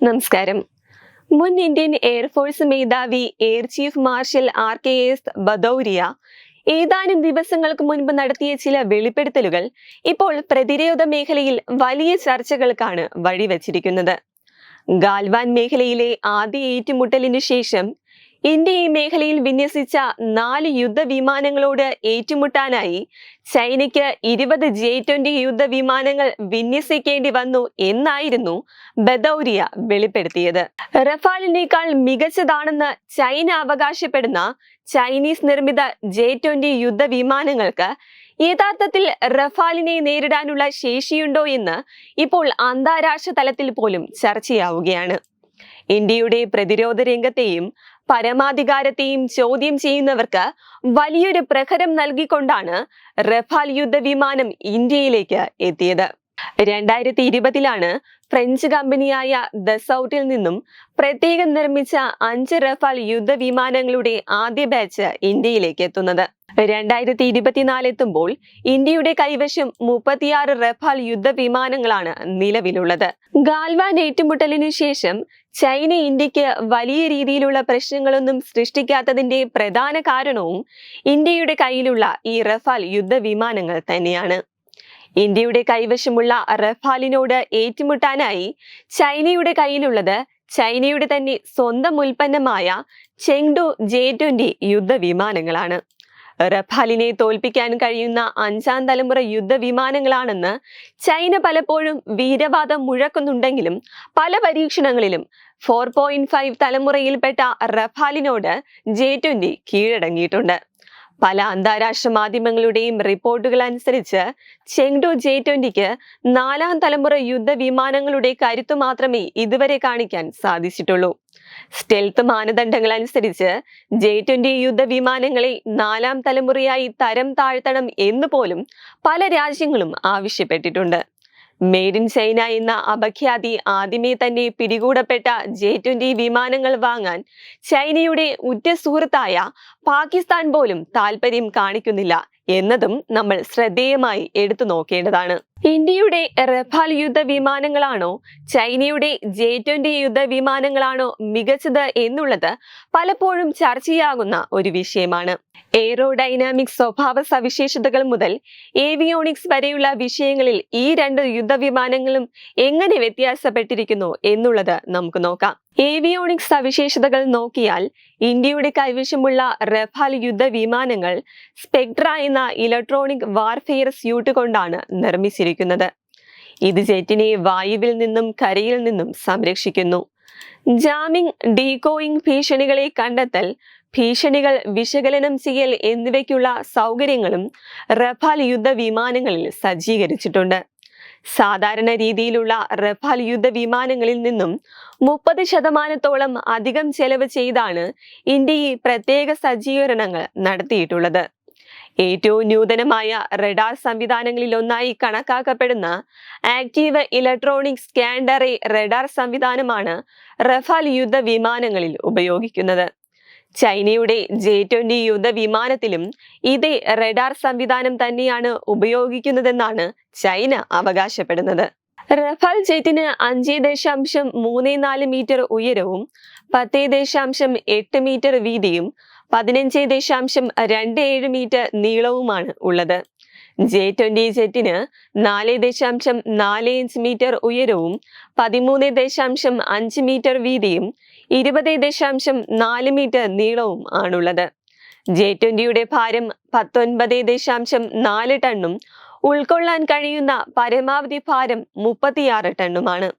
നമസ്കാരം. മുൻ Indian air force മേധാവി air chief marshal R K S Bhadauria ഏതാനും ദിവസങ്ങൾക്ക് മുൻപ് നടത്തിയ ചില വെളിപ്പെടുത്തലുകൾ ഇപ്പോൾ പ്രതിരോധ മേഖലയിൽ വലിയ ചർച്ചകൾക്കാണ് വഴിവച്ചിരിക്കുന്നത്. ഗാൽവാൻ മേഖലയിലെ ആദ്യ ഏറ്റുമുട്ടലിനു ശേഷം ഇന്ത്യ ഈ മേഖലയിൽ വിന്യസിച്ച നാല് യുദ്ധവിമാനങ്ങളോട് ഏറ്റുമുട്ടാനായി ചൈനയ്ക്ക് ഇരുപത് ജെ ട്വന്റി യുദ്ധവിമാനങ്ങൾ വിന്യസിക്കേണ്ടി വന്നു എന്നായിരുന്നു ബദൌരിയ വെളിപ്പെടുത്തിയത്. റഫാലിനേക്കാൾ മികച്ചതാണെന്ന് ചൈന അവകാശപ്പെടുന്ന ചൈനീസ് നിർമ്മിത ജെ ട്വന്റി യുദ്ധവിമാനങ്ങൾക്ക് യഥാർത്ഥത്തിൽ റഫാലിനെ നേരിടാനുള്ള ശേഷിയുണ്ടോ എന്ന് ഇപ്പോൾ അന്താരാഷ്ട്ര തലത്തിൽ പോലും ചർച്ചയാവുകയാണ്. ഇന്ത്യയുടെ പ്രതിരോധ രംഗത്തെയും പരമാധികാരത്തെയും ചോദ്യം ചെയ്യുന്നവർക്ക് വലിയൊരു പ്രഹരം നൽകിക്കൊണ്ടാണ് റഫാൽ യുദ്ധവിമാനം ഇന്ത്യയിലേക്ക് എത്തിയത്. രണ്ടായിരത്തി ഇരുപതിലാണ് ഫ്രഞ്ച് കമ്പനിയായ ദസൌട്ടിൽ നിന്നും പ്രത്യേകം നിർമ്മിച്ച അഞ്ച് റഫാൽ യുദ്ധവിമാനങ്ങളുടെ ആദ്യ ബാച്ച് ഇന്ത്യയിലേക്ക് എത്തുന്നത്. രണ്ടായിരത്തി ഇരുപത്തിനാല് എത്തുമ്പോൾ ഇന്ത്യയുടെ കൈവശം മുപ്പത്തിയാറ് റഫാൽ യുദ്ധവിമാനങ്ങളാണ് നിലവിലുള്ളത്. ഗാൽവാൻ ഏറ്റുമുട്ടലിനു ശേഷം ചൈന ഇന്ത്യയ്ക്ക് വലിയ രീതിയിലുള്ള പ്രശ്നങ്ങളൊന്നും സൃഷ്ടിക്കാത്തതിന്റെ പ്രധാന കാരണവും ഇന്ത്യയുടെ കയ്യിലുള്ള ഈ റഫാൽ യുദ്ധവിമാനങ്ങൾ തന്നെയാണ്. ഇന്ത്യയുടെ കൈവശമുള്ള റഫാലിനോട് ഏറ്റുമുട്ടാനായി ചൈനയുടെ കയ്യിലുള്ളത് ചൈനയുടെ തന്നെ സ്വന്തം ഉൽപ്പന്നമായ ചെങ്ഡു ജെ ട്വന്റി യുദ്ധവിമാനങ്ങളാണ്. റഫാലിനെ തോൽപ്പിക്കാൻ കഴിയുന്ന അഞ്ചാം തലമുറ യുദ്ധവിമാനങ്ങളാണെന്ന് ചൈന പലപ്പോഴും വീരവാദം മുഴക്കുന്നുണ്ടെങ്കിലും പല പരീക്ഷണങ്ങളിലും ഫോർ പോയിന്റ് ഫൈവ് തലമുറയിൽപ്പെട്ട റഫാലിനോട് ജെ ട്വന്റി കീഴടങ്ങിയിട്ടുണ്ട്. പല അന്താരാഷ്ട്ര മാധ്യമങ്ങളുടെയും റിപ്പോർട്ടുകൾ അനുസരിച്ച് ചെങ്ഡു ജെ ട്വന്റിക്ക് നാലാം തലമുറ യുദ്ധവിമാനങ്ങളുടെ കരുത്തു മാത്രമേ ഇതുവരെ കാണിക്കാൻ സാധിച്ചിട്ടുള്ളൂ. സ്റ്റെൽത്ത് മാനദണ്ഡങ്ങൾ അനുസരിച്ച് ജെ ട്വന്റി യുദ്ധവിമാനങ്ങളെ നാലാം തലമുറയായി തരം താഴ്ത്തണം എന്ന് പോലും പല രാജ്യങ്ങളും ആവശ്യപ്പെട്ടിട്ടുണ്ട്. മെയ്ഡ് ഇൻ ചൈന എന്ന അപഖ്യാതി ആദ്യമേ തന്നെ പിടികൂടപ്പെട്ട ജെ ട്വന്റി വിമാനങ്ങൾ വാങ്ങാൻ ചൈനയുടെ ഉറ്റ സുഹൃത്തായ പാകിസ്ഥാൻ പോലും താല്പര്യം കാണിക്കുന്നില്ല. എന്നതും നമ്മൾ ശ്രദ്ധേയമായി എടുത്തു നോക്കേണ്ടതാണ്. ഇന്ത്യയുടെ റഫാൽ യുദ്ധ വിമാനങ്ങളാണോ ചൈനയുടെ ജെ ട്വന്റി യുദ്ധ വിമാനങ്ങളാണോ മികച്ചത് എന്നുള്ളത് പലപ്പോഴും ചർച്ചയാകുന്ന ഒരു വിഷയമാണ്. എയ്റോഡൈനാമിക് സ്വഭാവ സവിശേഷതകൾ മുതൽ ഏവിയോണിക്സ് വരെയുള്ള വിഷയങ്ങളിൽ ഈ രണ്ട് യുദ്ധ വിമാനങ്ങളും എങ്ങനെ വ്യത്യാസപ്പെട്ടിരിക്കുന്നു എന്നുള്ളത് നമുക്ക് നോക്കാം. ഏവിയോണിക്സ് സവിശേഷതകൾ നോക്കിയാൽ ഇന്ത്യയുടെ കൈവശമുള്ള റഫാൽ യുദ്ധവിമാനങ്ങൾ സ്പെക്ട്ര എന്ന ഇലക്ട്രോണിക് വാർഫെയർ സ്യൂട്ട് കൊണ്ടാണ് നിർമ്മിച്ചിരിക്കുന്നത്. ഇത് ജെറ്റിനെ വായുവിൽ നിന്നും കരയിൽ നിന്നും സംരക്ഷിക്കുന്നു. ജാമിംഗ് ഡീകോയിങ് ഭീഷണികളെ കണ്ടെത്തൽ ഭീഷണികൾ വിശകലനം ചെയ്യൽ എന്നിവയ്ക്കുള്ള സൗകര്യങ്ങളും റഫാൽ യുദ്ധ വിമാനങ്ങളിൽ സജ്ജീകരിച്ചിട്ടുണ്ട്. സാധാരണ രീതിയിലുള്ള റഫാൽ യുദ്ധ വിമാനങ്ങളിൽ നിന്നും മുപ്പത് ശതമാനത്തോളം അധികം ചെലവ് ചെയ്താണ് ഇന്ത്യ ഈ പ്രത്യേക സജ്ജീകരണങ്ങൾ നടത്തിയിട്ടുള്ളത്. ഏറ്റവും നൂതനമായ റഡാർ സംവിധാനങ്ങളിലൊന്നായി കണക്കാക്കപ്പെടുന്ന active electronic scanned array radar സംവിധാനമാണ് റഫാൽ യുദ്ധ വിമാനങ്ങളിൽ ഉപയോഗിക്കുന്നത്. ചൈനയുടെ ജെ ട്വന്റി യുദ്ധവിമാനത്തിലും ഇതേ റഡാർ സംവിധാനം തന്നെയാണ് ഉപയോഗിക്കുന്നതെന്നാണ് ചൈന അവകാശപ്പെടുന്നത്. റഫാൽ ജെറ്റിന് അഞ്ച് ദശാംശം മൂന്ന് നാല് മീറ്റർ ഉയരവും പത്ത് ദശാംശം എട്ട് മീറ്റർ വീതിയും പതിനഞ്ച് ദശാംശം രണ്ട് ഏഴ് മീറ്റർ നീളവുമാണ് ഉള്ളത്. ജെ ട്വന്റി ജെറ്റിന് നാല് ദശാംശം നാല് ഇഞ്ച് മീറ്റർ ഉയരവും പതിമൂന്ന് ദശാംശം അഞ്ച് മീറ്റർ വീതിയും ഇരുപത് ദശാംശം നാല് മീറ്റർ നീളവും ആണുള്ളത്. ജെ ട്വന്റിയുടെ ഭാരം പത്തൊൻപത് ദശാംശം നാല് ടണ്ണും ഉൾക്കൊള്ളാൻ കഴിയുന്ന പരമാവധി ഭാരം മുപ്പത്തിയാറ് ടണ്ണുമാണ്.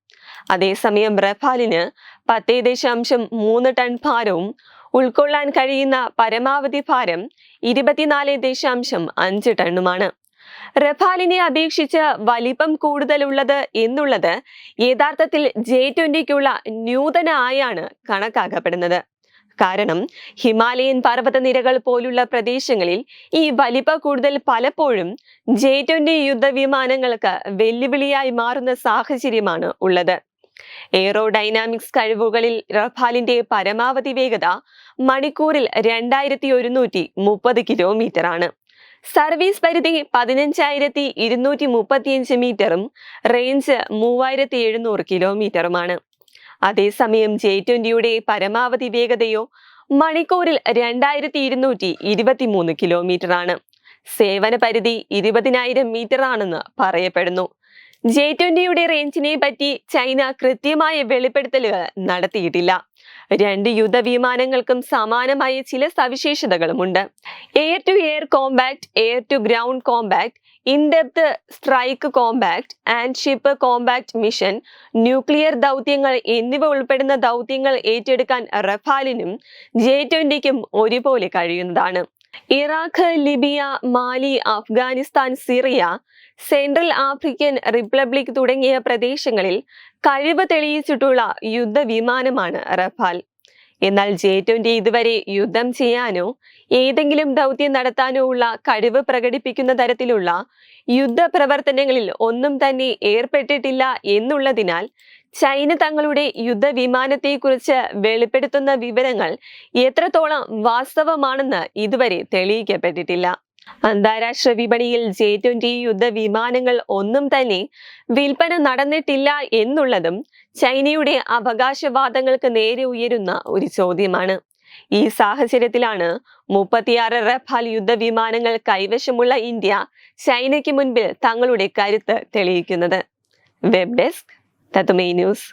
അതേസമയം റഫാലിന് പത്ത് ദശാംശം മൂന്ന് ടൺ ഭാരവും ഉൾക്കൊള്ളാൻ കഴിയുന്ന പരമാവധി ഭാരം ഇരുപത്തിനാല് ദശാംശം അഞ്ച് ടണ്ണുമാണ്. റഫാലിനെ അപേക്ഷിച്ച് വലിപ്പം കൂടുതലുള്ളത് എന്നുള്ളത് യഥാർത്ഥത്തിൽ ജെ ട്വന്റിക്കുള്ള ന്യൂതന ആയാണ് കണക്കാക്കപ്പെടുന്നത്. കാരണം ഹിമാലയൻ പർവതനിരകൾ പോലുള്ള പ്രദേശങ്ങളിൽ ഈ വലിപ്പ കൂടുതൽ പലപ്പോഴും ജെ ട്വന്റി യുദ്ധവിമാനങ്ങൾക്ക് വെല്ലുവിളിയായി മാറുന്ന സാഹചര്യമാണ് ഉള്ളത്. എയ്റോഡൈനാമിക്സ് കഴിവുകളിൽ റഫാലിന്റെ പരമാവധി വേഗത മണിക്കൂറിൽ രണ്ടായിരത്തി ഒരുന്നൂറ്റി മുപ്പത് കിലോമീറ്റർ ആണ് സർവീസ് പരിധി പതിനഞ്ചായിരത്തി ഇരുന്നൂറ്റി മുപ്പത്തിയഞ്ച് മീറ്ററും റേഞ്ച് മൂവായിരത്തി എഴുന്നൂറ് കിലോമീറ്ററുമാണ്. അതേസമയം ജെ ട്വന്റിയുടെ പരമാവധി വേഗതയോ മണിക്കൂറിൽ രണ്ടായിരത്തി ഇരുന്നൂറ്റി ഇരുപത്തിമൂന്ന് കിലോമീറ്റർ ആണ് സേവന പരിധി ഇരുപതിനായിരം മീറ്റർ ആണെന്ന് പറയപ്പെടുന്നു. ജെ ട്വന്റിയുടെ റേഞ്ചിനെ പറ്റി ചൈന കൃത്യമായ വെളിപ്പെടുത്തലുകൾ നടത്തിയിട്ടില്ല. രണ്ട് യുദ്ധവിമാനങ്ങൾക്കും സമാനമായ ചില സവിശേഷതകളുമുണ്ട്. Air to air compact air to ground compact in depth strike compact and ship compact mission nuclear ദൗത്യങ്ങൾ എന്നിവ ഉൾപ്പെടുന്ന ദൗത്യങ്ങൾ ഏറ്റെടുക്കാൻ റഫാലിനും ജെ ട്വന്റിക്കും ഒരുപോലെ കഴിയുന്നതാണ്. Iraq Libya Mali Afghanistan Syria Central African Republic തുടങ്ങിയ പ്രദേശങ്ങളിൽ കഴിവ് തെളിയിച്ചിട്ടുള്ള യുദ്ധവിമാനമാണ് റഫാൽ. എന്നാൽ ജെ ട്വന്റി ഇതുവരെ യുദ്ധം ചെയ്യാനോ ഏതെങ്കിലും ദൗത്യം നടത്താനോ ഉള്ള കഴിവ് പ്രകടിപ്പിക്കുന്ന തരത്തിലുള്ള യുദ്ധ പ്രവർത്തനങ്ങളിൽ ഒന്നും തന്നെ ഏർപ്പെട്ടിട്ടില്ല എന്നുള്ളതിനാൽ ചൈന തങ്ങളുടെ യുദ്ധവിമാനത്തെക്കുറിച്ച് വെളിപ്പെടുത്തുന്ന വിവരങ്ങൾ എത്രത്തോളം വാസ്തവമാണെന്ന് ഇതുവരെ തെളിയിക്കപ്പെട്ടിട്ടില്ല. അന്താരാഷ്ട്ര വിപണിയിൽ ജെ ട്വന്റി യുദ്ധവിമാനങ്ങൾ ഒന്നും തന്നെ വിൽപ്പന നടന്നിട്ടില്ല എന്നുള്ളതും ചൈനയുടെ അവകാശവാദങ്ങൾക്ക് നേരെ ഉയരുന്ന ഒരു ചോദ്യമാണ്. ഈ സാഹചര്യത്തിലാണ് മുപ്പത്തിയാറ് റഫാൽ യുദ്ധ വിമാനങ്ങൾ കൈവശമുള്ള ഇന്ത്യ ചൈനയ്ക്ക് മുൻപിൽ തങ്ങളുടെ കരുത്ത് തെളിയിക്കുന്നത്. വെബ് ഡെസ്ക് തത്തുമേ ന്യൂസ്.